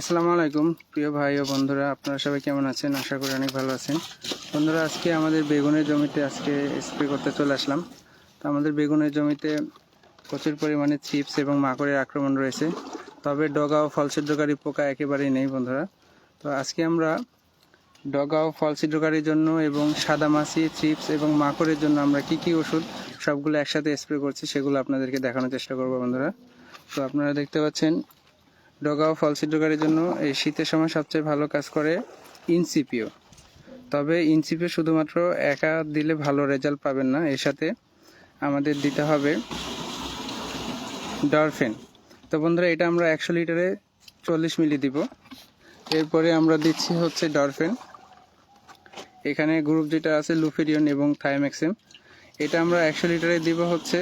আসসালামু আলাইকুম, প্রিয় ভাই ও বন্ধুরা, আপনারা সবাই কেমন আছেন? আশা করি অনেক ভালো আছেন। বন্ধুরা, আজকে আমাদের বেগুনের জমিতে আজকে স্প্রে করতে চলে আসলাম। তো আমাদের বেগুনের জমিতে প্রচুর পরিমাণে চিপস এবং মাকড়ের আক্রমণ রয়েছে। তবে ডগা ও ফল ছিদ্রকারী পোকা একেবারেই নেই, বন্ধুরা। তো আজকে আমরা ডগা ও ফল ছিদ্রকারীর জন্য এবং সাদামাছি চিপস এবং মাকড়ের জন্য আমরা কি কি ওষুধ সবগুলো একসাথে স্প্রে করছি, সেগুলো আপনাদেরকে দেখানোর চেষ্টা করব, বন্ধুরা। তো আপনারা দেখতে পাচ্ছেন ডগা ও ফল জন্য এই শীতের সময় সবচেয়ে ভালো কাজ করে ইনসিপিও। তবে ইনসিপিও শুধুমাত্র একা দিলে ভালো রেজাল্ট পাবেন না, এর সাথে আমাদের দিতে হবে ডরফেন। তো বন্ধুরা, এটা আমরা একশো লিটারে চল্লিশ মিলি দিব। এরপরে আমরা দিচ্ছি হচ্ছে ডরফেন। এখানে গ্রুপ যেটা আছে লুফেরিয়ন এবং থাইম্যাক্সিম এটা আমরা একশো লিটারে দিব হচ্ছে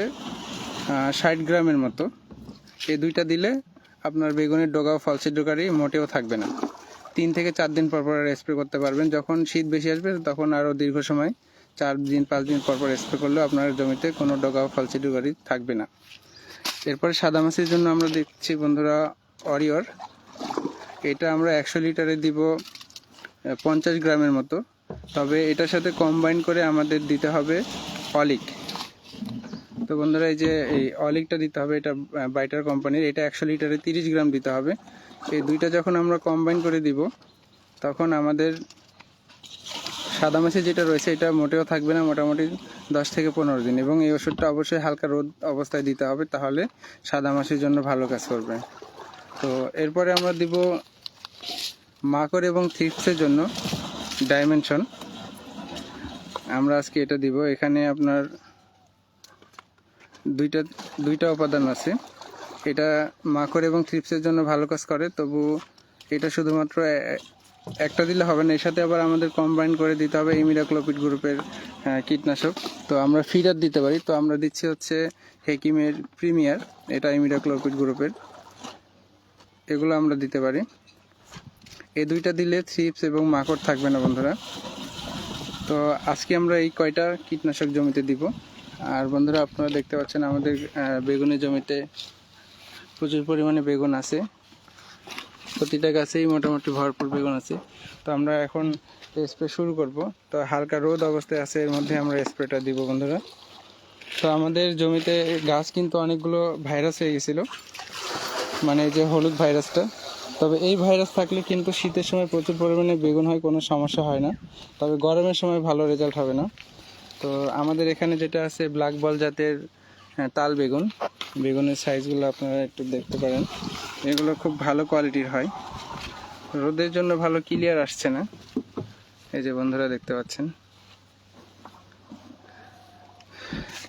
ষাট গ্রামের মতো। এই দুইটা দিলে আপনার বেগুনের ডগা ও ফল ছিদ্রকারী মোটেও থাকবে না। তিন থেকে চার দিন পর পর স্প্রে করতে পারবেন। যখন শীত বেশি আসবে, তখন আরও দীর্ঘ সময়, চার দিন, পাঁচ দিন পর পর স্প্রে করলেও আপনার জমিতে কোনো ডগা ও ফল ছিদ্রকারী থাকবে না। এরপরে সাদা মাছের জন্য আমরা দেখছি বন্ধুরা অরিয়র এটা আমরা একশো লিটারে দিব পঞ্চাশ গ্রামের মতো। তবে এটার সাথে কম্বাইন করে আমাদের দিতে হবে অলিক। তো বন্ধুরা, এই যে এই অলিকটা দিতে হবে, এটা বাইটার কোম্পানির, এটা একশো লিটারে তিরিশ গ্রাম দিতে হবে। এই দুইটা যখন আমরা কম্বাইন করে দিব, তখন আমাদের সাদা মাছি যেটা রয়েছে, এটা মোটেও থাকবে না, মোটামুটি দশ থেকে পনেরো দিন। এবং এই ওষুধটা অবশ্যই হালকা রোদ অবস্থায় দিতে হবে, তাহলে সাদা মাছির জন্য ভালো কাজ করবে। তো এরপরে আমরা দিব মাকড় এবং থিপসের জন্য ডাইমেনশন আমরা আজকে এটা দিব, এখানে আপনার দুইটা দুইটা উপাদান আছে। এটা মাকড় এবং থ্রিপসের জন্য ভালো কাজ করে, তবু এটা শুধুমাত্র একটা দিলে হবে না। এর সাথে আবার আমাদের কম্বাইন করে দিতে হবে ইমিডাক্লোপিড গ্রুপের কীটনাশক। তো আমরা ফিডার দিতে পারি। তো আমরা দিচ্ছি হচ্ছে হেকিমের প্রিমিয়ার এটা ইমিডাক্লোপিড গ্রুপের এগুলো আমরা দিতে পারি। এই দুইটা দিলে থ্রিপস এবং মাকড় থাকবে না বন্ধুরা। তো আজকে আমরা এই কয়টা কীটনাশক জমিতে দিব? আর বন্ধুরা আপনারা দেখতে পাচ্ছেন আমাদের আহ, বেগুনের জমিতে প্রচুর পরিমাণে বেগুন আছে। প্রতিটা গাছেই মোটামুটি ভরপুর বেগুন আছে। তো আমরা এখন স্প্রে শুরু করব। তো হালকা রোদ অবস্থায় আছে এর মধ্যে আমরা স্প্রেটা দিব বন্ধুরা। তো আমাদের জমিতে গাছ কিন্তু অনেকগুলো ভাইরাস হয়ে গেছিল। মানে যে হলুদ ভাইরাসটা। তবে এই ভাইরাস থাকলে কিন্তু শীতের সময় প্রচুর পরিমাণে বেগুন হয় কোনো সমস্যা হয় না। তবে গরমের সময় ভালো রেজাল্ট হবে না। তো আমাদের এখানে যেটা আছে ব্ল্যাক বল জাতের হ্যাঁ, তাল বেগুন। বেগুনের সাইজগুলো আপনারা একটু দেখতে পারেন। এগুলো খুব ভালো কোয়ালিটির হয়। রোদের জন্য ভালো ক্লিয়ার আসছে না। এই যে বন্ধুরা দেখতে পাচ্ছেন।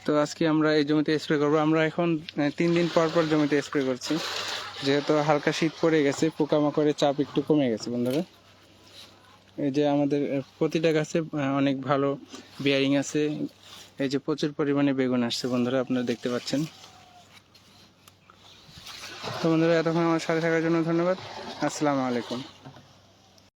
তো আজকে আমরা এই জমিতে স্প্রে করব। আমরা এখন তিন দিন পর পর জমিতে স্প্রে করছি। যেহেতু হালকা শীত পড়ে গেছে পোকামাকড়ের চাপ একটু কমে গেছে বন্ধুরা। এই যে আমাদের প্রতিটা গাছে অনেক ভালো বিয়ারিং আছে। এই যে প্রচুর পরিমাণে বেগুন আসছে বন্ধুরা, আপনারা দেখতে পাচ্ছেন। তো বন্ধুরা, এতক্ষণ আমার সাথে থাকার জন্য ধন্যবাদ। আসসালামু আলাইকুম।